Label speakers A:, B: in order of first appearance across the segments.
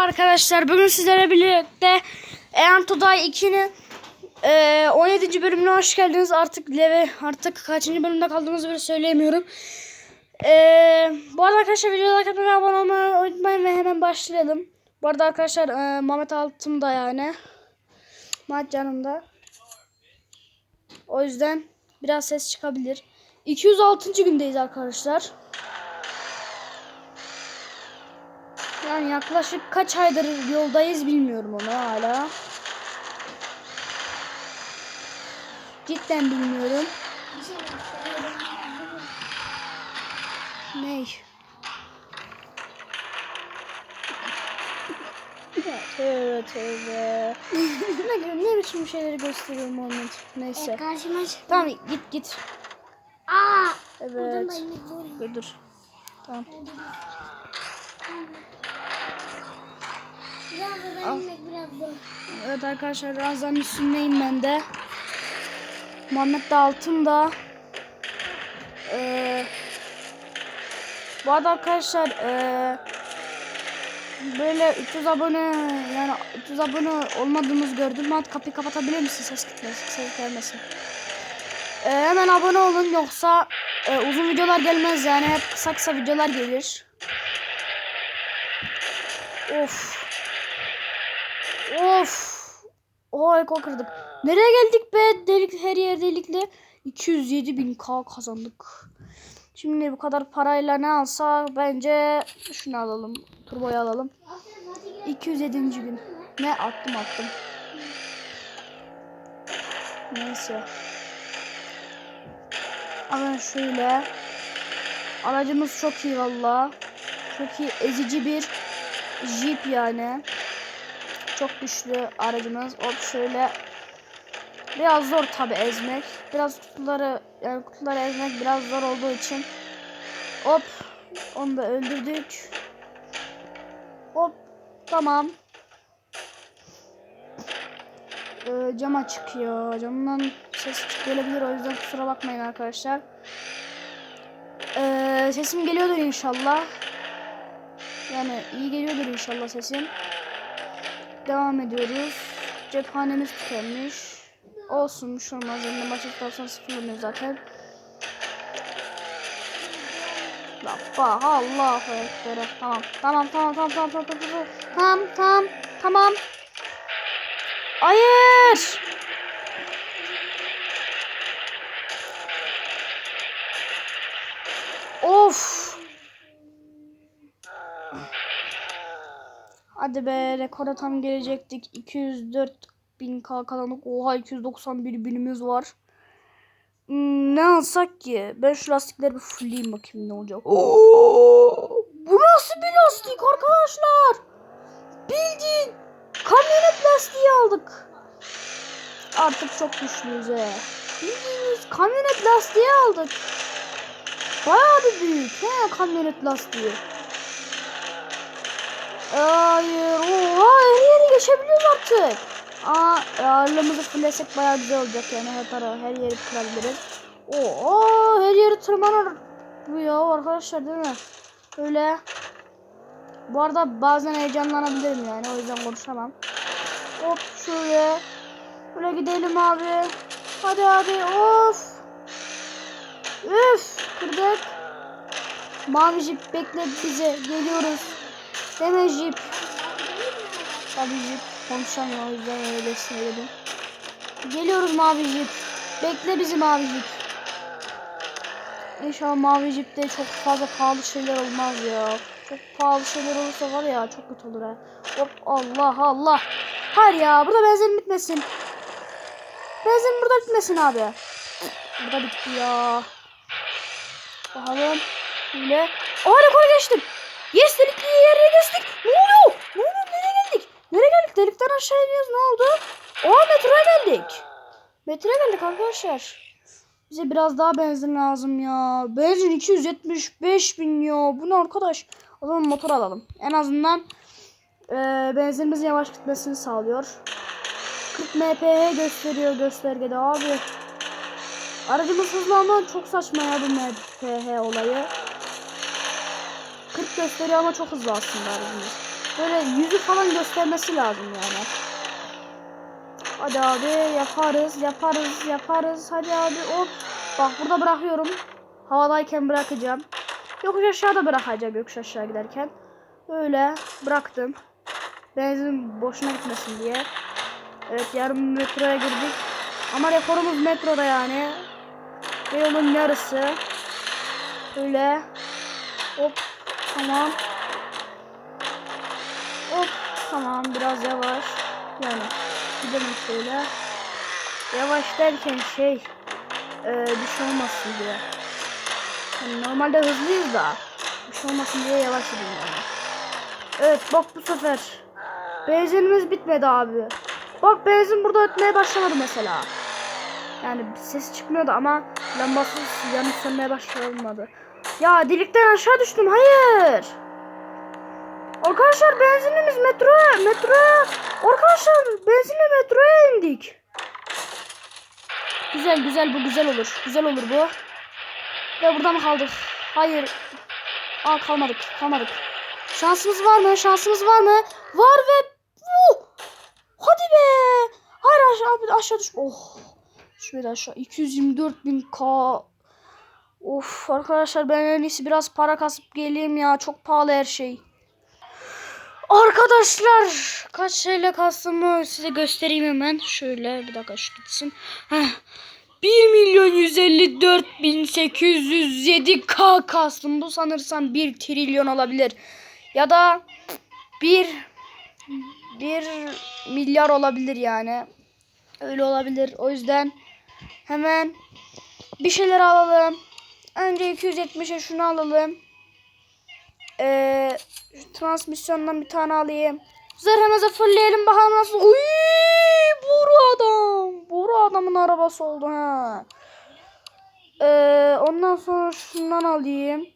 A: arkadaşlar. Bugün sizlerle birlikte Eantoday 2'nin e, 17. bölümüne hoş geldiniz. Artık leve artık kaçıncı bölümde kaldığımızı bile söyleyemiyorum. E, bu arada arkadaşlar videoya like atmayı abone olmayı unutmayın ve hemen başlayalım. Bu arada arkadaşlar e, Mehmet Altın da yani. Mehmet canımda. O yüzden biraz ses çıkabilir. 206. gündeyiz arkadaşlar. Yani yaklaşık kaç aydır yoldayız bilmiyorum onu hala. Cidden bilmiyorum. Ney? tövbe tövbe. ne, ne biçim şeyleri gösteriyorum Muhammed. Neyse.
B: Karşıma çık.
A: Tamam git git.
B: Aa!
A: Evet. Dur dur. Tamam.
B: Biraz da biraz zor.
A: Evet arkadaşlar Razan üstündeyim ben de. Muhammed de altında. Ee, bu arada arkadaşlar ee, böyle 300 abone yani 300 abone olmadığımız gördüm. Muhammed kapıyı kapatabilir misin? Ses gitmesin, ses gelmesin. Ee, hemen abone olun yoksa ee, uzun videolar gelmez yani hep kısa kısa videolar gelir. Of. Of. Oha eko kırdık. Nereye geldik be? Delik her yer delikli. 207 bin K kazandık. Şimdi bu kadar parayla ne alsak bence şunu alalım. Turboyu alalım. 207. gün. Ne attım attım. Neyse. Hemen şöyle. Aracımız çok iyi valla. Çok iyi ezici bir Jeep yani. Çok güçlü aracımız. Hop şöyle. Biraz zor tabi ezmek. Biraz kutuları yani kutuları ezmek biraz zor olduğu için. Hop. Onu da öldürdük. Hop. Tamam. Ee, cama çıkıyor. Camdan ses gelebilir o yüzden kusura bakmayın arkadaşlar. Ee, sesim geliyordur inşallah. Yani iyi geliyordur inşallah sesim. Devam ediyoruz. Cephanemiz tükenmiş. Olsun bir şey olmaz. Elinde maçı tutarsan sıfırlanıyor zaten. Bak Allahu Ekber. Tamam tamam tamam tamam tamam tamam tamam tamam tamam tamam. Hayır. Of. Hadi be rekora tam gelecektik. 204 bin K kazandık. Oha 291 binimiz var. Hmm, ne alsak ki? Ben şu lastikleri bir fulleyim bakayım ne olacak. Oo, bu nasıl bir lastik arkadaşlar? Bildiğin kamyonet lastiği aldık. Artık çok güçlüyüz he. Bildiğiniz kamyonet lastiği aldık. Bayağı bir büyük he kamyonet lastiği. Hayır. Oha her yeri geçebiliyoruz artık. Aa ağırlığımızı fullesek bayağı güzel olacak yani her tarafa her yeri kırabiliriz. Oo her yeri tırmanır bu ya arkadaşlar değil mi? Öyle. Bu arada bazen heyecanlanabilirim yani o yüzden konuşamam. Hop şöyle. Böyle gidelim abi. Hadi abi of. Üf kırdık. Mavi jip bekle bizi geliyoruz. Deme jip. Tabii jip konuşamıyor o yüzden öyle söyledim. Geliyoruz mavi jip. Bekle bizi mavi jip. İnşallah mavi jipte çok fazla pahalı şeyler olmaz ya. Çok pahalı şeyler olursa var ya çok kötü olur ha. Hop Allah Allah. Hayır ya burada benzin bitmesin. Benzin burada bitmesin abi. Burada bitti ya. Bakalım. Böyle. Aa rekor geçtim. Yes delikli yere geçtik. Ne oluyor? Ne oluyor? Nereye geldik? Nereye geldik? Delikten aşağı iniyoruz. Ne oldu? Aa metroya geldik. Metroya geldik arkadaşlar. Bize biraz daha benzin lazım ya. Benzin 275 bin ya. Bu ne arkadaş? O zaman motor alalım. En azından e, benzinimizin yavaş gitmesini sağlıyor. 40 mph gösteriyor göstergede abi. Aracımız hızlı ama çok saçma ya bu mph olayı. 40 gösteriyor ama çok hızlı aslında aracımız. Böyle yüzü falan göstermesi lazım yani. Hadi abi yaparız yaparız yaparız. Hadi abi hop. Bak burada bırakıyorum. Havadayken bırakacağım. Yokuş aşağıda bırakacağım yokuş aşağı giderken. Öyle bıraktım. Benzin boşuna gitmesin diye. Evet yarım metroya girdik. Ama rekorumuz metroda yani. Ve yolun yarısı. Öyle. Hop. Tamam. Hop. Tamam biraz yavaş. Yani gidelim şöyle. Yavaş derken şey e, bir şey olmasın diye. Yani normalde hızlıyız da bir şey olmasın diye yavaş gidiyorum yani. Evet bak bu sefer benzinimiz bitmedi abi. Bak benzin burada ötmeye başlamadı mesela. Yani ses çıkmıyordu ama lambası yanıp sönmeye başlamadı. Ya delikten aşağı düştüm. Hayır. Arkadaşlar benzinimiz metroya metroya arkadaşlar benzinle metroya indik. Güzel güzel bu güzel olur. Güzel olur bu. Ve burada mı kaldık? Hayır. Aa kalmadık. Kalmadık. Şansımız var mı? Şansımız var mı? Var ve uh! Hadi be. Hayır aşağı aşağı düş. Oh. Şöyle aşağı 224 bin K. Of arkadaşlar ben en iyisi biraz para kasıp geleyim ya. Çok pahalı her şey. Arkadaşlar kaç şeyle kastımı size göstereyim hemen. Şöyle bir dakika şu gitsin. Heh. 1 milyon 154 bin 807 K kastım. Bu sanırsam 1 trilyon olabilir. Ya da 1 1 milyar olabilir yani. Öyle olabilir. O yüzden hemen bir şeyler alalım. Önce 270'e şunu alalım. Ee, transmisyondan bir tane alayım. Zırhımızı fullleyelim bakalım nasıl. Uy, Boru adam. Boru adamın arabası oldu ha. Ee, ondan sonra şundan alayım.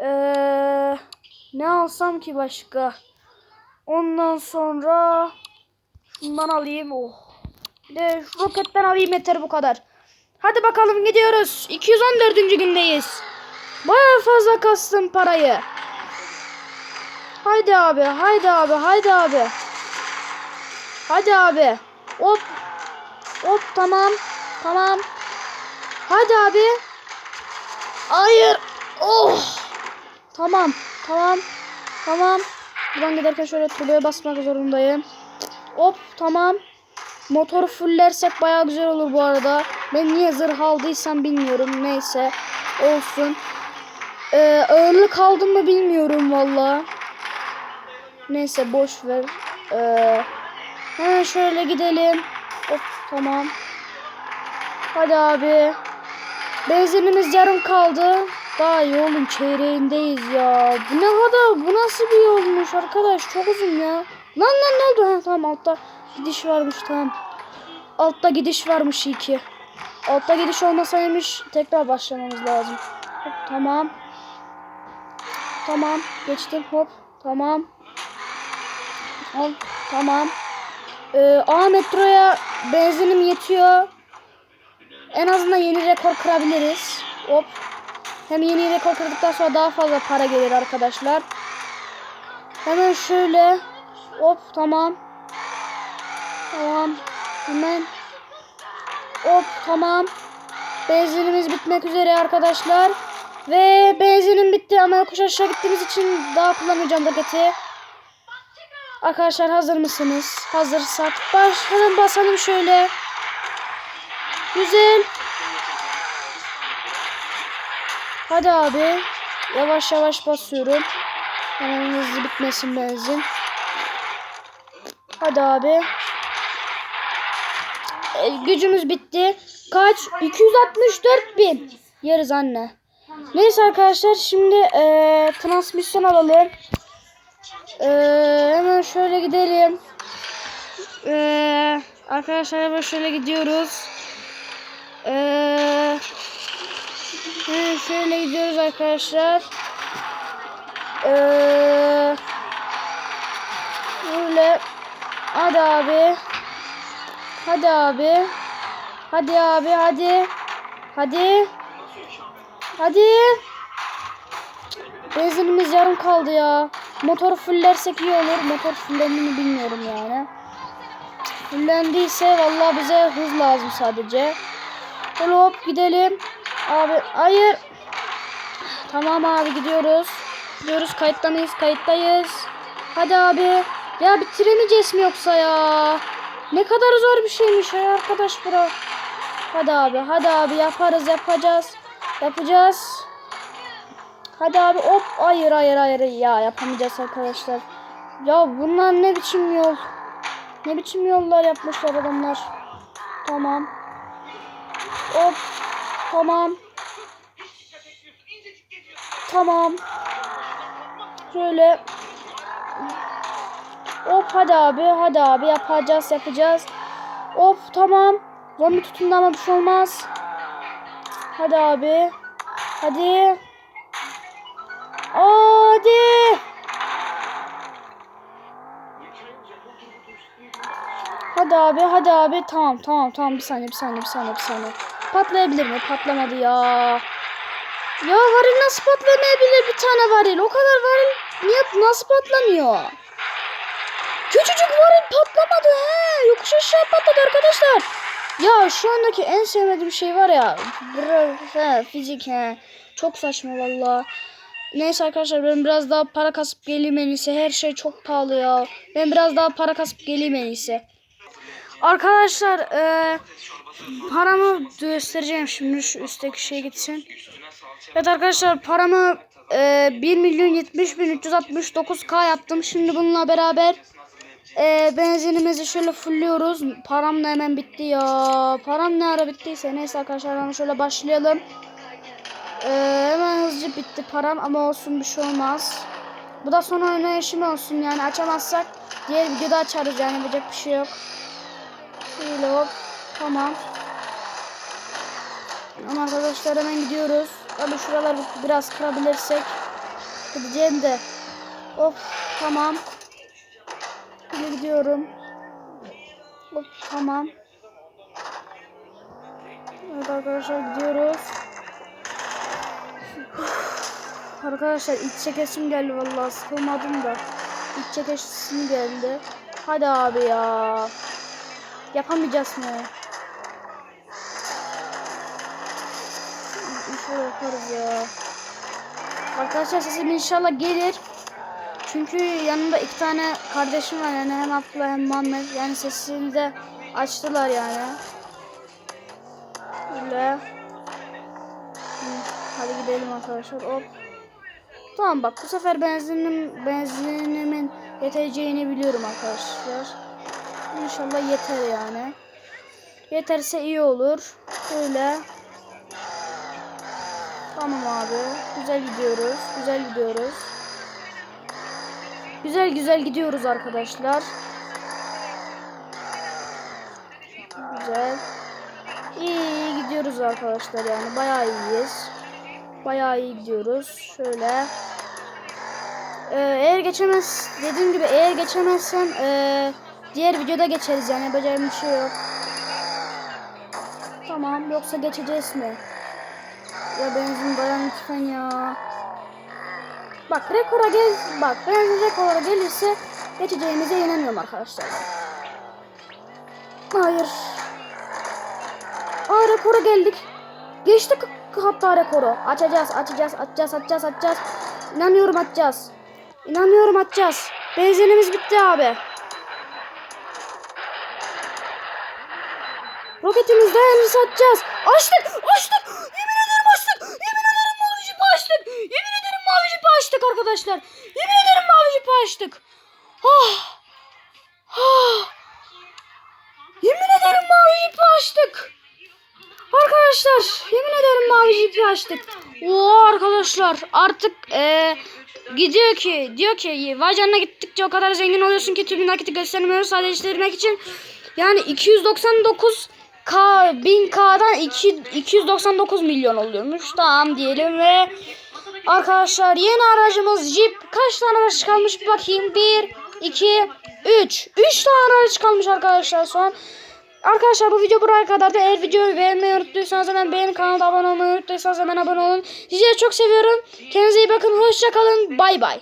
A: Ee, ne alsam ki başka? Ondan sonra şundan alayım. Oh. Bir de roketten alayım yeter bu kadar. Hadi bakalım gidiyoruz. 214. gündeyiz. Baya fazla kastım parayı. Haydi abi, haydi abi, haydi abi. Hadi abi. Hop. Hop tamam. Tamam. Hadi abi. Hayır. Oh. Tamam. Tamam. Tamam. Buradan giderken şöyle turboya basmak zorundayım. Hop tamam. Motoru fullersek baya güzel olur bu arada. Ben niye zırh aldıysam bilmiyorum. Neyse. Olsun. Ee, ağırlık aldım mı bilmiyorum valla. Neyse boş ver. Ee, hemen şöyle gidelim. Hop tamam. Hadi abi. Benzinimiz yarım kaldı. Daha yolun çeyreğindeyiz ya. Bu ne kadar? Bu nasıl bir yolmuş arkadaş? Çok uzun ya. Lan lan ne oldu? Ha, tamam altta gidiş varmış tamam. Altta gidiş varmış iyi ki. Altta gidiş olmasaymış tekrar başlamamız lazım. Hop, tamam. Tamam. Geçtim. Hop. Tamam. Hop. Tamam. Ee, A metroya benzinim yetiyor. En azından yeni rekor kırabiliriz. Hop. Hem yeni rekor kırdıktan sonra daha fazla para gelir arkadaşlar. Hemen şöyle. Hop tamam. Tamam. Hemen. Hop tamam. Benzinimiz bitmek üzere arkadaşlar. Ve benzinim bitti ama yokuş aşağı gittiğimiz için daha kullanmayacağım roketi. Arkadaşlar hazır mısınız? Hazırsak baş basalım şöyle. Güzel. Hadi abi. Yavaş yavaş basıyorum. Hemen hızlı bitmesin benzin. Hadi abi. E, gücümüz bitti. Kaç? 264 bin. Yeriz anne. Neyse arkadaşlar şimdi e, transmisyon alalım. E, hemen şöyle gidelim. E, arkadaşlar hemen şöyle gidiyoruz. E, şöyle gidiyoruz arkadaşlar. E, böyle. Hadi abi. Hadi abi. Hadi abi hadi. Hadi. Hadi. Benzinimiz yarım kaldı ya. Motor fullersek iyi olur. Motor fullendiğini bilmiyorum yani. Fullendiyse vallahi bize hız lazım sadece. Hop gidelim. Abi hayır. Tamam abi gidiyoruz. Gidiyoruz kayıtta mıyız? Kayıttayız. Hadi abi. Ya bitiremeyeceğiz mi yoksa ya? Ne kadar zor bir şeymiş ya arkadaş bura. Hadi abi hadi abi yaparız yapacağız. Yapacağız. Hadi abi hop hayır hayır hayır ya yapamayacağız arkadaşlar. Ya bunlar ne biçim yol? Ne biçim yollar yapmışlar adamlar. Tamam. Hop. Tamam. Tamam. Şöyle. Hop hadi abi hadi abi yapacağız yapacağız. Hop tamam. Zombi tutunda ama bir şey olmaz. Hadi abi. Hadi. Hadi. Hadi abi hadi abi tamam tamam tamam bir saniye bir saniye bir saniye bir saniye. Patlayabilir mi? Patlamadı ya. Ya varil nasıl patlamayabilir bir tane varil? O kadar varil niye nasıl patlamıyor? Küçücük varil patlamadı he. Yokuş aşağı patladı arkadaşlar. Ya şu andaki en sevmediğim şey var ya. He, fizik he. Çok saçma valla. Neyse arkadaşlar ben biraz daha para kasıp geleyim en iyisi. Her şey çok pahalı ya. Ben biraz daha para kasıp geleyim en iyisi. Arkadaşlar e, paramı göstereceğim şimdi şu üstteki şey gitsin. Evet arkadaşlar paramı e, 1 milyon 70 bin 369 k yaptım. Şimdi bununla beraber e, benzinimizi şöyle fulluyoruz. Param da hemen bitti ya. Param ne ara bittiyse neyse arkadaşlar hemen şöyle başlayalım. E, hemen hızlıca bitti param ama olsun bir şey olmaz. Bu da son oynayışım olsun yani açamazsak diğer videoda açarız yani yapacak bir şey yok. Şöyle hop. Tamam. Ama arkadaşlar hemen gidiyoruz. Tabii şuraları biraz kırabilirsek gideceğim de. Hop tamam. Şimdi gidiyorum. Hop tamam. Evet arkadaşlar gidiyoruz. Arkadaşlar iç çekesim geldi vallahi sıkılmadım da. İç çekesim geldi. Hadi abi ya. Yapamayacağız mı? İnşallah yaparız ya. Arkadaşlar sesim inşallah gelir. Çünkü yanımda iki tane kardeşim var yani hem Abdullah hem Muhammed. Yani sesini de açtılar yani. Böyle. Hadi gidelim arkadaşlar. Hop. Tamam bak bu sefer benzinim benzinimin yeteceğini biliyorum arkadaşlar. İnşallah yeter yani. Yeterse iyi olur. Böyle. Tamam abi. Güzel gidiyoruz. Güzel gidiyoruz. Güzel güzel gidiyoruz arkadaşlar. Güzel. İyi, gidiyoruz arkadaşlar yani. Bayağı iyiyiz. Bayağı iyi gidiyoruz. Şöyle. Ee, eğer geçemez dediğim gibi eğer geçemezsem ee, diğer videoda geçeriz yani yapacağım bir şey yok. Tamam yoksa geçeceğiz mi? Ya benzin dayan lütfen ya. Bak rekora gel bak benzin rekora gelirse geçeceğimize inanıyorum arkadaşlar. Hayır. Aa rekora geldik. Geçtik hatta rekoru. Açacağız, açacağız, açacağız, açacağız, açacağız. İnanıyorum açacağız. İnanıyorum açacağız. Benzinimiz bitti abi. Roketimiz dayanırsa açacağız. Açtık, açtık. Yemin ederim açtık. Yemin ederim mavi jipi açtık. Yemin ederim mavi jipi açtık arkadaşlar. Yemin ederim mavi jipi açtık. Ah. Ah. Yemin ederim mavi jipi açtık. Arkadaşlar yemin ederim mavi jipi açtık. Oo arkadaşlar artık eee gidiyor ki diyor ki vay canına gittikçe o kadar zengin oluyorsun ki tüm nakiti göstermiyoruz sadeleştirmek için. Yani 299 K 1000K'dan 2, 299 milyon oluyormuş. Tamam diyelim ve arkadaşlar yeni aracımız Jeep. Kaç tane araç kalmış bir bakayım. 1 2 3 3 tane araç kalmış arkadaşlar son. Arkadaşlar bu video buraya kadar da eğer videoyu beğenmeyi unuttuysanız hemen beğenin kanalda abone olmayı unuttuysanız hemen abone olun. Sizi çok seviyorum. Kendinize iyi bakın. Hoşça kalın. Bay bay.